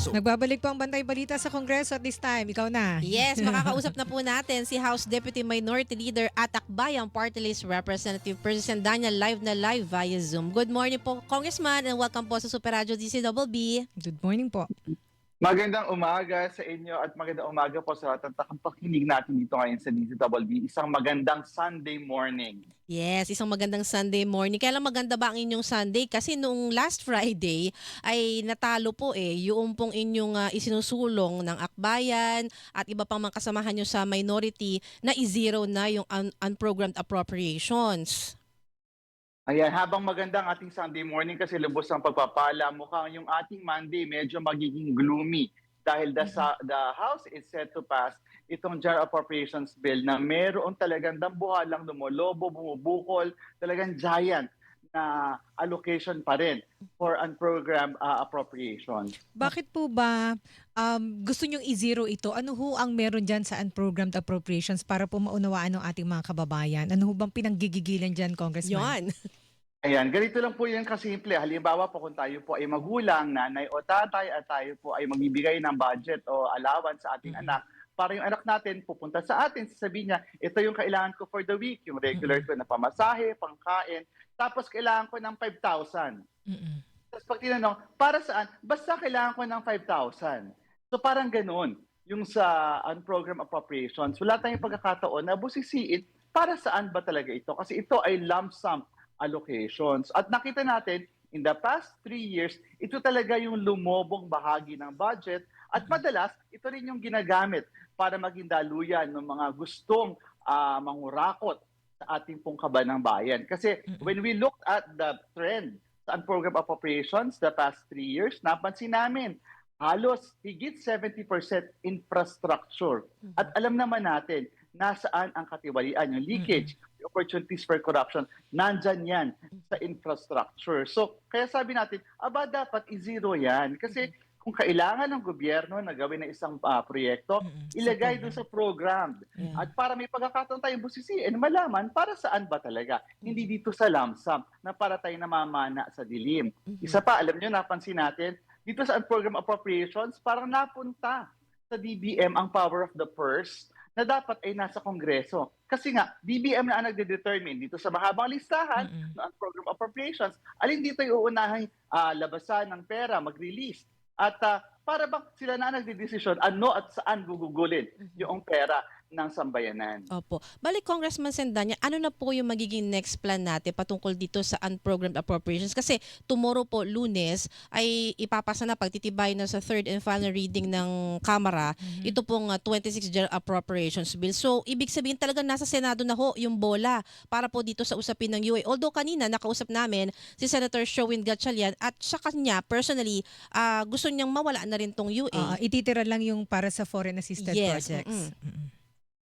Kongreso. Nagbabalik po ang Bantay Balita sa Kongreso at this time. Ikaw na. Yes, makakausap na po natin si House Deputy Minority Leader at Akbayang Party List Representative President Daniel live na live via Zoom. Good morning po, Congressman, and welcome po sa Super Radio DCWB. Good morning po. Magandang umaga sa inyo at magandang umaga po sa lahat ng takapakinig natin dito ngayon sa DZWB. Isang magandang Sunday morning. Yes, isang magandang Sunday morning. Kaya lang maganda ba ang inyong Sunday? Kasi noong last Friday ay natalo po eh yung pong inyong ah, isinusulong ng akbayan at iba pang mga kasamahan nyo sa minority na i-zero na yung un- unprogrammed appropriations. Ayan, habang magandang ating Sunday morning kasi lubos ang pagpapala, mukhang yung ating Monday medyo magiging gloomy dahil the, sa, the House is set to pass itong General Appropriations Bill na meron talagang dambuhalang lumolobo, bumubukol, talagang giant na allocation pa rin for unprogrammed uh, appropriations. Bakit po ba um, gusto nyong i-zero ito? Ano ho ang meron dyan sa unprogrammed appropriations para po maunawaan ng ating mga kababayan? Ano ho bang pinanggigigilan dyan, Congressman? Yon. Ayan, ganito lang po yan kasimple. Halimbawa po kung tayo po ay magulang, nanay o tatay at tayo po ay magbibigay ng budget o allowance sa ating Mhm. anak para yung anak natin pupunta sa atin, sasabihin niya, ito yung kailangan ko for the week, yung regular ko na pamasahe, pangkain, tapos kailangan ko ng 5,000. Mm-mm. Tapos pag tinanong, para saan? Basta kailangan ko ng 5,000. So parang ganun, yung sa unprogrammed appropriations, wala tayong pagkakataon na busisiin para saan ba talaga ito? Kasi ito ay lump sum allocations. At nakita natin, in the past three years, ito talaga yung lumobong bahagi ng budget at madalas, ito rin yung ginagamit para maging daluyan ng mga gustong ah, mangurakot sa ating pong kaba ng bayan. Kasi when we looked at the trend sa unprogrammed appropriations the past three years, napansin namin halos higit 70% infrastructure. At alam naman natin nasaan ang katiwalian, yung leakage, the opportunities for corruption, nandyan yan sa infrastructure. So, kaya sabi natin, aba dapat i-zero yan. Kasi kung kailangan ng gobyerno na gawin ng isang ah, proyekto, Mm-mm. ilagay doon sa program. Yeah. At para may pagkakataon tayong busisiin, malaman para saan ba talaga. Hindi dito sa lamsam na para tayo namamana sa dilim. Isa pa, alam nyo, napansin natin, dito sa program appropriations, parang napunta sa DBM ang power of the purse na dapat ay nasa Kongreso. Kasi nga, DBM na ang nagde-determine dito sa mahabang listahan Mm-mm. ng program appropriations, alin dito yung uunahang ah, labasan ng pera, mag-release. At ah, para bang sila na ang nagdidesisyon ano at saan gugugulin yung pera ng sambayanan. Opo. Balik Congressman Sendanya, ano na po yung magiging next plan natin patungkol dito sa unprogrammed appropriations? Kasi tomorrow po, lunes, ay ipapasa na pagtitibay na sa third and final reading ng Kamara, Mhm. ito pong uh, 26 General Appropriations Bill. So, ibig sabihin talaga nasa Senado na ho yung bola para po dito sa usapin ng UA. Although kanina nakausap namin si Senator Sherwin Gatchalian at sa kanya, personally, ah, gusto niyang mawala na rin tong UA. Ah, ititira lang yung para sa foreign assisted Yes, projects. mm-mm. Mm-mm.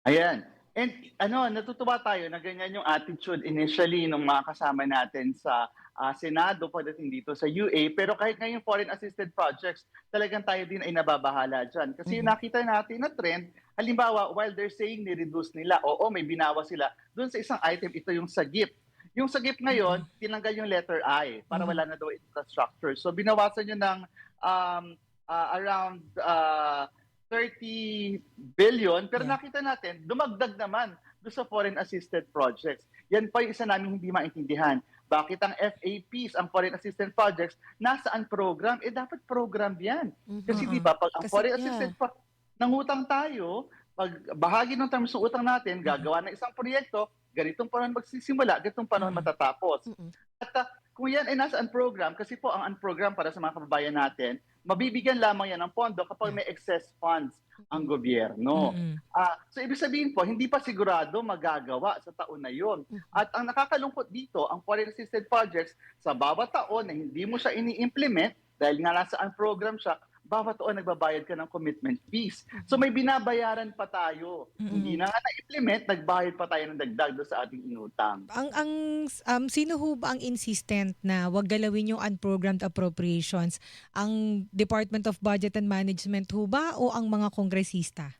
Ayan. And ano, natutuwa tayo na ganyan yung attitude initially ng mga kasama natin sa ah, Senado pagdating dito sa UA. Pero kahit ngayon foreign assisted projects, talagang tayo din ay nababahala dyan. Kasi Mhm. nakita natin na trend, halimbawa, while they're saying ni-reduce nila, oo, may binawa sila, doon sa isang item, ito yung sagip. Yung sagip ngayon, tinanggal yung letter I para Mhm. wala na daw infrastructure. So binawasan nyo ng um, ah, around ah, 30 billion, pero Yeah. nakita natin, dumagdag naman doon sa foreign assisted projects. Yan pa yung isa namin hindi maintindihan. Bakit ang FAPs, ang foreign assisted projects, nasaan program? Eh dapat program yan. Kasi Mhm. di ba, pag ang Kasi- foreign yeah. assisted pro- nangutang tayo, pag bahagi ng terms ng utang natin, gagawa ng isang proyekto, ganitong panahon magsisimula, ganitong panahon Mhm. matatapos. Mm-mm. At ah, kung yan ay nasa unprogram, kasi po ang unprogram para sa mga kababayan natin, mabibigyan lamang yan ng pondo kapag may excess funds ang gobyerno. Mm-mm. Ah, so ibig sabihin po, hindi pa sigurado magagawa sa taon na yon. At ang nakakalungkot dito, ang foreign assisted projects, sa bawat taon na hindi mo siya ini-implement, dahil nga nasa program siya, bawat taon nagbabayad ka ng commitment fees. So may binabayaran pa tayo. Mm-mm. Hindi na nga na-implement, nagbayad pa tayo ng dagdag doon sa ating inutang. Ang ang um, sino ho ba ang insistent na wag galawin yung unprogrammed appropriations? Ang Department of Budget and Management ho ba o ang mga kongresista?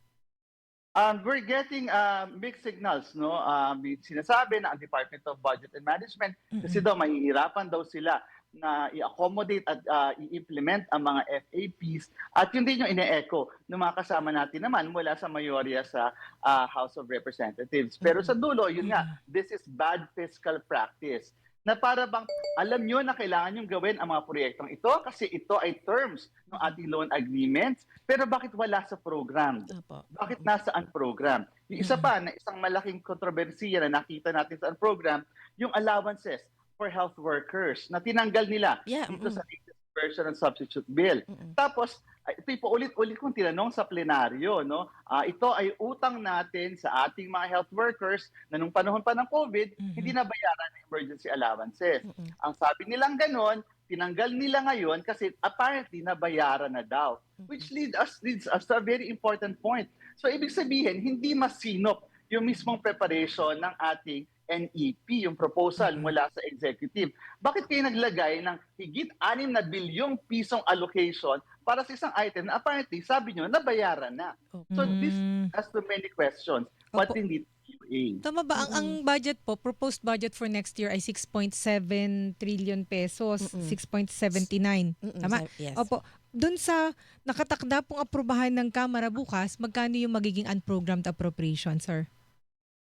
Um, we're getting uh, mixed signals, no? Um, sinasabi na ang Department of Budget and Management kasi daw mahihirapan daw sila na i-accommodate at ah, i-implement ang mga FAPs at yun din yung ine-echo ng mga kasama natin naman mula sa mayorya sa ah, House of Representatives. Pero sa dulo, yun nga, this is bad fiscal practice na para bang alam nyo na kailangan yung gawin ang mga proyektong ito kasi ito ay terms ng ating loan agreements pero bakit wala sa program? Bakit nasaan program? Yung isa pa na isang malaking kontrobersiya na nakita natin sa program, yung allowances for health workers na tinanggal nila Yeah, dito mm. sa latest version ng substitute bill. Mm-mm. Tapos, ay, ito po ulit-ulit kong tinanong sa plenaryo, no? Ah, ito ay utang natin sa ating mga health workers na nung panahon pa ng COVID, Mhm. hindi na bayaran ng emergency allowances. Mm-mm. Ang sabi nilang ganon, tinanggal nila ngayon kasi apparently nabayaran na daw. Which lead us, leads us to a very important point. So ibig sabihin, hindi masinop yung mismong preparation ng ating NEP, yung proposal Mhm. mula sa executive. Bakit kayo naglagay ng higit 6 na bilyong pisong allocation para sa isang item na apparently, sabi nyo, nabayaran na? So this Mm. has too many questions. What Opo. in it UA? Tama ba? Ang, ang budget po, proposed budget for next year ay 6.7 trillion pesos, Mm-mm. 6.79. Mm-mm, Tama? sir. Yes. Opo. Doon sa nakatakda pong aprubahan ng Kamara bukas, magkano yung magiging unprogrammed appropriation, sir?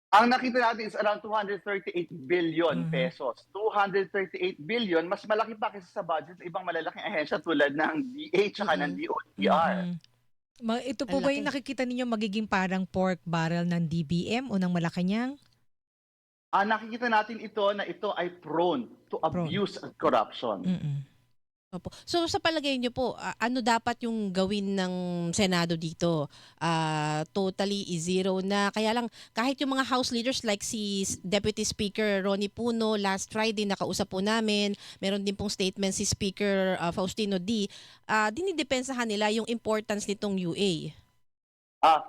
Ang nakita natin is around 238 billion Mhm. pesos. 238 billion, mas malaki pa kaysa sa budget ng ibang malalaking ahensya tulad ng DH at ng Mhm. DOTR. Mhm. Ma- ito po ba yung nakikita ninyo magiging parang pork barrel ng DBM o ng Malacanang? Ah, nakikita natin ito na ito ay prone to Prone. abuse and corruption. Mm-mm. Opo. So sa palagay niyo po, a- ano dapat yung gawin ng Senado dito? Ah, totally zero na. Kaya lang kahit yung mga House leaders like si Deputy Speaker Ronnie Puno last Friday nakausap po namin, meron din pong statement si Speaker ah, Faustino D. Ah, dinidepensahan nila yung importance nitong UA. Ah,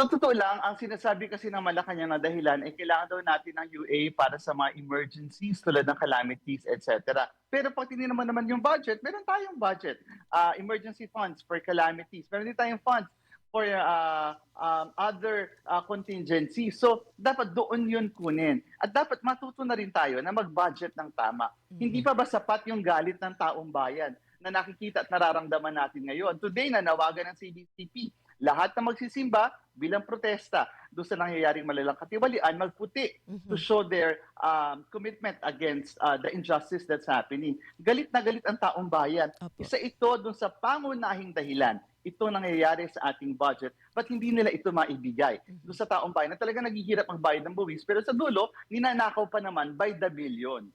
sa totoo lang, ang sinasabi kasi ng Malacanang na dahilan ay kailangan daw natin ng UA para sa mga emergencies tulad ng calamities, etc. Pero pag tinignan mo naman yung budget, meron tayong budget. Ah, emergency funds for calamities. Meron din tayong funds for ah, um, other ah, contingencies. So, dapat doon yun kunin. At dapat matuto na rin tayo na mag-budget ng tama. Hindi pa ba sapat yung galit ng taong bayan na nakikita at nararamdaman natin ngayon? Today, nanawagan ng CDCP lahat na magsisimba bilang protesta doon sa nangyayaring malalang katiwalian, magputi Mhm. to show their um, commitment against uh, the injustice that's happening. Galit na galit ang taong bayan. Opo. Isa ito doon sa pangunahing dahilan. Ito nangyayari sa ating budget, but hindi nila ito maibigay doon sa taong bayan na talaga naghihirap magbayad ng buwis, pero sa dulo, ninanakaw pa naman by the billions.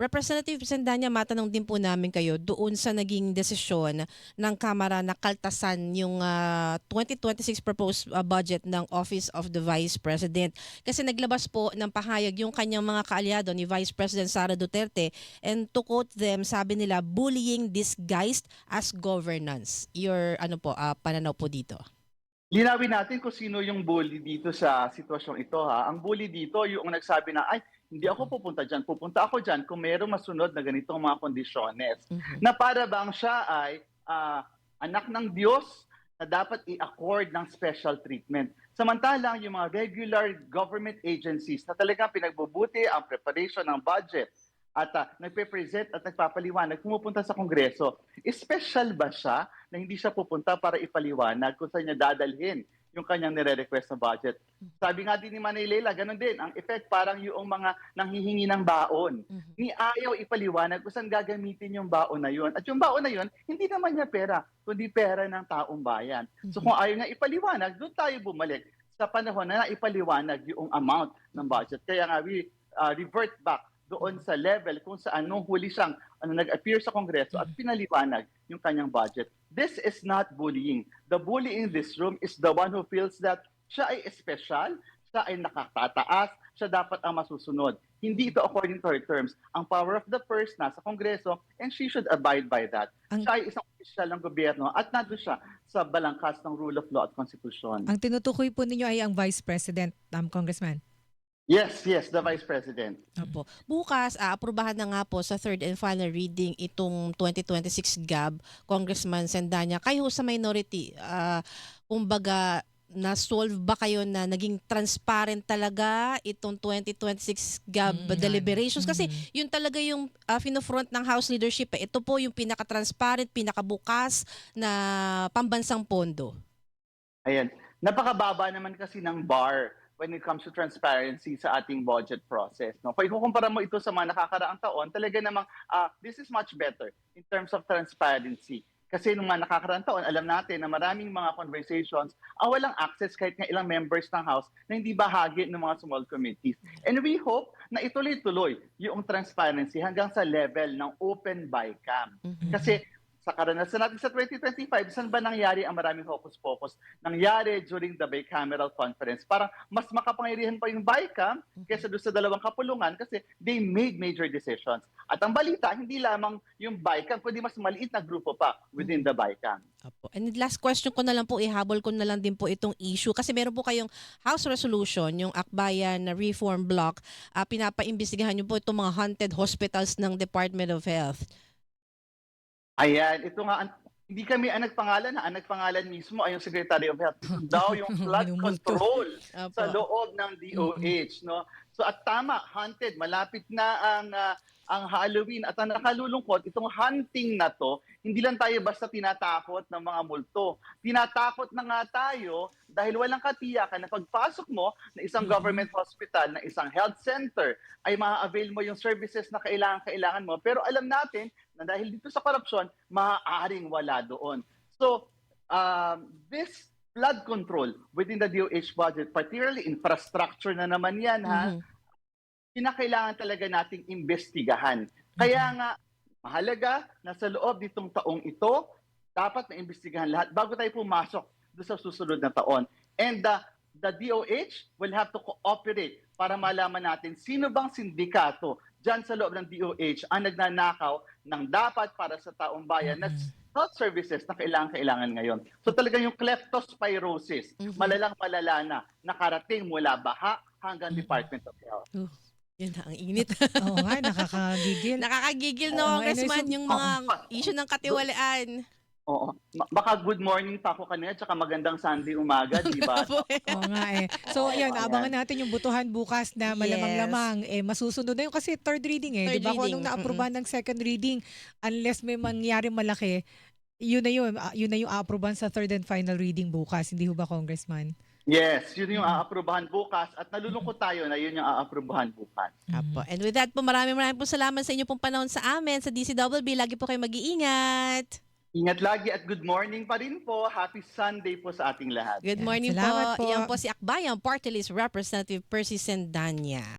Representative Sendanya, matanong din po namin kayo doon sa naging desisyon ng Kamara na kaltasan yung ah, 2026 proposed ah, budget ng Office of the Vice President. Kasi naglabas po ng pahayag yung kanyang mga kaalyado ni Vice President Sara Duterte and to quote them, sabi nila, bullying disguised as governance. Your ano po, ah, pananaw po dito? Linawin natin kung sino yung bully dito sa sitwasyong ito ha. Ang bully dito yung nagsabi na ay hindi ako pupunta diyan, pupunta ako diyan kung mayroong masunod na ganitong mga kondisyones. Mhm. Na para bang siya ay ah, anak ng Diyos na dapat i-accord ng special treatment. Samantalang yung mga regular government agencies na talagang pinagbubuti ang preparation ng budget at uh, nagpe-present at nagpapaliwanag, pumupunta sa Kongreso. Special ba siya na hindi siya pupunta para ipaliwanag kung saan niya dadalhin yung kanyang nire-request na budget? Sabi nga din ni Manay Leila, ganun din. Ang effect parang yung mga nanghihingi ng baon Mhm. ni ayaw ipaliwanag kung saan gagamitin yung baon na yun. At yung baon na yun, hindi naman niya pera, kundi pera ng taong bayan. So kung ayaw niya ipaliwanag, doon tayo bumalik sa panahon na naipaliwanag yung amount ng budget. Kaya nga, we uh, revert back doon sa level kung saan nung huli siyang ano, nag-appear sa Kongreso at pinaliwanag yung kanyang budget. This is not bullying. The bully in this room is the one who feels that siya ay special, siya ay nakatataas, siya dapat ang masusunod. Hindi ito according to her terms. Ang power of the purse nasa Kongreso and she should abide by that. Ang- siya ay isang opisyal ng gobyerno at nandun siya sa balangkas ng rule of law at constitution. Ang tinutukoy po ninyo ay ang Vice President, um, Congressman. Yes, yes, the Vice President. Opo. Bukas, aaprubahan na nga po sa third and final reading itong 2026 GAB, Congressman Sendanya. Kayo sa minority, ah, kumbaga, na-solve ba kayo na naging transparent talaga itong 2026 GAB Mm, deliberations? Kasi Mhm. yun talaga yung uh, front ng House leadership. Eh. Ito po yung pinaka-transparent, pinaka-bukas na pambansang pondo. Ayan. Napakababa naman kasi ng bar when it comes to transparency sa ating budget process. No? Kung ikukumpara mo ito sa mga nakakaraang taon, talaga namang ah, this is much better in terms of transparency. Kasi nung mga nakakaraang taon, alam natin na maraming mga conversations ang walang access kahit nga ilang members ng House na hindi bahagi ng mga small committees. And we hope na ituloy-tuloy yung transparency hanggang sa level ng open bycam. Mhm. Kasi sa karanasan natin sa 2025, saan ba nangyari ang maraming hocus-pocus? Nangyari during the bicameral conference. Parang mas makapangyarihan pa yung BICAM kaysa doon sa dalawang kapulungan kasi they made major decisions. At ang balita, hindi lamang yung BICAM, kundi mas maliit na grupo pa within the BICAM. Apo. And last question ko na lang po, ihabol ko na lang din po itong issue. Kasi meron po kayong House Resolution, yung Akbayan na Reform Block, uh, pinapaimbestigahan nyo po itong mga haunted hospitals ng Department of Health. Ayan, ito nga, hindi kami ang nagpangalan, ha? ang nagpangalan mismo ay yung Secretary of Health. Ito daw yung flood control. Apo. sa loob ng DOH no so at tama haunted malapit na ang ah, ang Halloween at ang nakalulungkot itong hunting na to hindi lang tayo basta tinatakot ng mga multo tinatakot na nga tayo dahil walang katiyakan na pagpasok mo na isang Mhm. government hospital na isang health center ay ma-avail mo yung services na kailangan kailangan mo pero alam natin na dahil dito sa korupsyon maaaring wala doon so um, this flood control within the DOH budget, particularly infrastructure na naman yan, ha, Mhm. kinakailangan talaga nating investigahan. Kaya nga, mahalaga na sa loob nitong taong ito, dapat na-investigahan lahat bago tayo pumasok doon sa susunod na taon. And the, the DOH will have to cooperate para malaman natin sino bang sindikato dyan sa loob ng DOH ang nagnanakaw ng dapat para sa taong bayan na health services na kailangan-kailangan ngayon. So talagang yung kleptospirosis, Mhm. malalang malala na, nakarating mula baha hanggang Mhm. Department of Health. Yun na, ang init. Oo nga, nakakagigil. Nakakagigil no, Oo, Congressman, and yung mga issue ng katiwalaan. Oo. Baka good morning pa ako kanina, tsaka magandang Sunday umaga, di ba? Eh. Oo nga eh. So, Oo, yun, ayan. abangan natin yung butuhan bukas na malamang-lamang. Eh, masusunod na yun kasi third reading eh. Third Di ba? Kung reading, anong naaprubahan ng second reading, unless may mangyari malaki, yun na yun. Ah, Yun na yung aaprubahan sa third and final reading bukas. Hindi ho ba, Congressman? yes, yun yung aaprubahan bukas at nalulungkot tayo na yun yung aaprubahan bukas. Apo. And with that po, maraming maraming po salamat sa inyo pong panahon sa amin, sa DCWB. Lagi po kayo mag-iingat. Ingat lagi at good morning pa rin po. Happy Sunday po sa ating lahat. Good morning Salamat po. po. Yan po si Akbayang Party List Representative Percy Sendanya.